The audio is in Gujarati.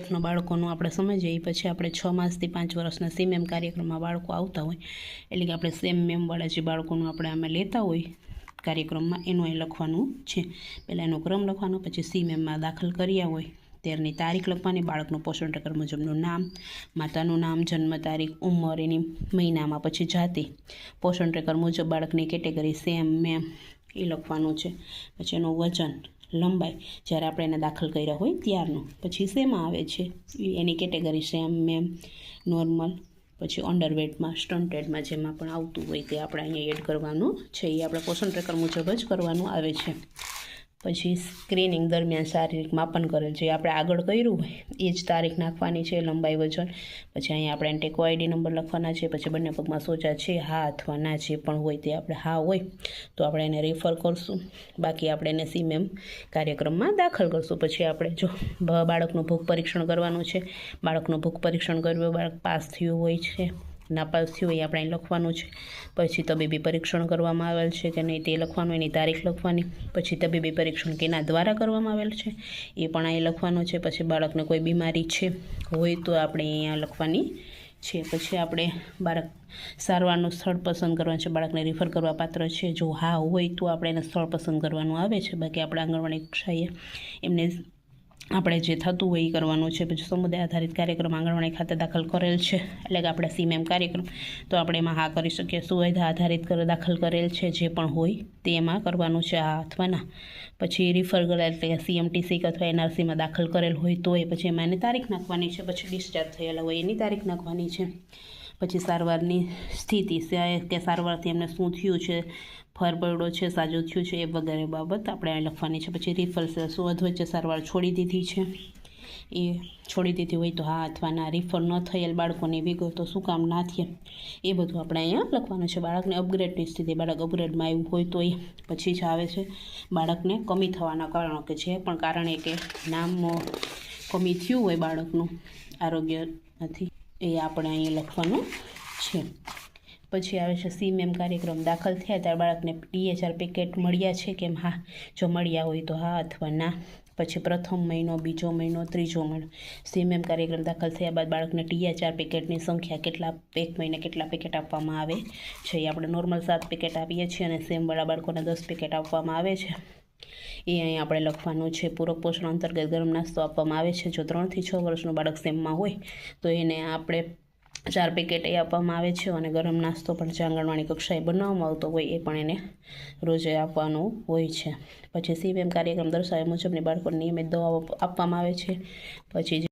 વર્ષના બાળકોનું આપણે સમજીએ એ પછી આપણે છ માસથી પાંચ વર્ષના સેમ એમ કાર્યક્રમમાં બાળકો આવતા હોય. એટલે કે આપણે સેમ મેમવાળા જે બાળકોનું આપણે આમાં લેતા હોય કાર્યક્રમમાં, એનું એ લખવાનું છે. પહેલાં એનો ક્રમ લખવાનો, પછી સી મેમમાં દાખલ કર્યા હોય. ત્યારની તારીખ લખવાની, બાળકનું પોષણ ટકર મુજબનું નામ, માતાનું નામ, જન્મ તારીખ, ઉંમર, એની મહિનામાં પછી જાતિ. પોષણ ટકર મુજબ બાળકની કેટેગરી સેમ, મેમ એ લખવાનું છે. પછી એનું વજન લંબાઈ જ્યારે આપણે એને દાખલ કર્યા હોય ત્યારનું. પછી શેમાં આવે છે. એની કેટેગરી સેમ, મેમ, નોર્મલ. પછી અંડરવેટમાં, સ્ટન્ટેડમાં જેમાં પણ આવતું હોય તે આપણે અહીંયા એડ કરવાનું છે. એ આપણે પોષણ ટ્રેકર મુજબ જ કરવાનું આવે છે. પછી સ્ક્રીનિંગ દરમિયાન શારીરિક માપન કરેલ જે આપણે આગળ કર્યું હોય, એ જ તારીખ નાખવાની છે લંબાઈ વજન. પછી અહીંયા આપણે ટેકો આઈડી નંબર લખવાના છે, પછી બંને પગમાં સોચા છે, હા અથવા ના જે પણ હોય તે આપણે હા હોય, તો આપણે એને રેફર કરશું. બાકી આપણે એને સીમેમ કાર્યક્રમમાં દાખલ કરશું. પછી આપણે જો બાળકનું ભૂખ પરીક્ષણ કરવાનું છે, બાળકનું ભૂખ પરીક્ષણ કર્યું, બાળક પાસ થયું હોય છે નાપાસ થયું એ આપણે અહીં લખવાનું છે. પછી તબીબી પરીક્ષણ કરવામાં આવેલ છે કે નહીં તે લખવાનું, એની તારીખ લખવાની, પછી તબીબી પરીક્ષણ કેના દ્વારા કરવામાં આવેલ છે એ પણ અહીં લખવાનું છે. પછી બાળકને કોઈ બીમારી છે હોય તો આપણે અહીંયા લખવાની છે. પછી આપણે બાળક સારવારનું સ્થળ પસંદ કરવાનું છે. બાળકને રિફર કરવા પાત્ર છે. જો હા હોય તો આપણે એને સ્થળ પસંદ કરવાનું આવે છે. બાકી આપણે આંગણવાડી કક્ષાએ એમને આપણે જે થતું હોય એ કરવાનું છે. પછી સમુદાય આધારિત કાર્યક્રમ આંગણવાડી ખાતે દાખલ કરેલ છે. એટલે કે આપણે સીમેમ કાર્યક્રમ. તો આપણે એમાં હા કરી શકીએ. સુવિધા આધારિત દાખલ કરેલ છે જે પણ હોય તે એમાં કરવાનું છે આ અથવા ના પછી રિફર કરેલ એટલે કે સીએમટીસી અથવા એનઆરસીમાં દાખલ કરેલ હોય તો એ પછી એમાં એની તારીખ નાખવાની છે. પછી ડિસ્ચાર્જ થયેલા હોય એની તારીખ નાખવાની છે. પછી સારવારની સ્થિતિ કે સારવારથી એમને શું થયું છે ફરબરડો છે, સાજો થયું છે, એ વગેરે બાબત આપણે અહીં લખવાની છે. પછી રિફર શું અધવચ્ચે સારવાર છોડી દીધી છે. એ છોડી દીધી હોય તો હા અથવા ના, રિફર ન થયેલ બાળકોની વિગતો શું કામ ના થયે? એ બધું આપણે અહીંયા લખવાનું છે. બાળકને અપગ્રેડની સ્થિતિ, બાળક અપગ્રેડમાં આવ્યું હોય તો એ પછી જ આવે છે. બાળકને કમી થવાના કારણો કે જે પણ કારણે કે નામ કમી થયું હોય બાળકનું, આરોગ્ય નથી. એ આપણે અહીં લખવાનું છે. પછી આવે છે સીમ એમ કાર્યક્રમ દાખલ થયા, ત્યારે બાળકને ડીએચઆર પેકેટ મળ્યા છે કેમ હા, જો મળ્યા હોય તો હા અથવા ના. પછી પ્રથમ મહિનો, બીજો મહિનો, ત્રીજો મહિનો. સીમ એમ કાર્યક્રમ દાખલ થયા બાદ બાળકને ટીએચઆર પેકેટની સંખ્યા કેટલા, એક મહિને કેટલા પેકેટ આપવામાં આવે છે? આપણે નોર્મલ સાત પેકેટ આપીએ છીએ અને સેમવાળા બાળકોને દસ પેકેટ આપવામાં આવે છે. એ અહીં આપણે લખવાનું છે. પૂરક પોષણ અંતર્ગત ગરમ નાસ્તો આપવામાં આવે છે. જો ત્રણથી છ વર્ષનું બાળક સેમમાં હોય, તો એને આપણે ચાર પેકેટ એ આપવામાં આવે છે અને ગરમ નાસ્તો પણ જે આંગણવાડી કક્ષાએ બનાવવામાં આવતો હોય એ પણ એને રોજે આપવાનો હોય છે. પછી સીવીએમ કાર્યક્રમ દર્શાવ્યા મુજબની બાળકોને નિયમિત દવાઓ આપવામાં આવે છે. પછી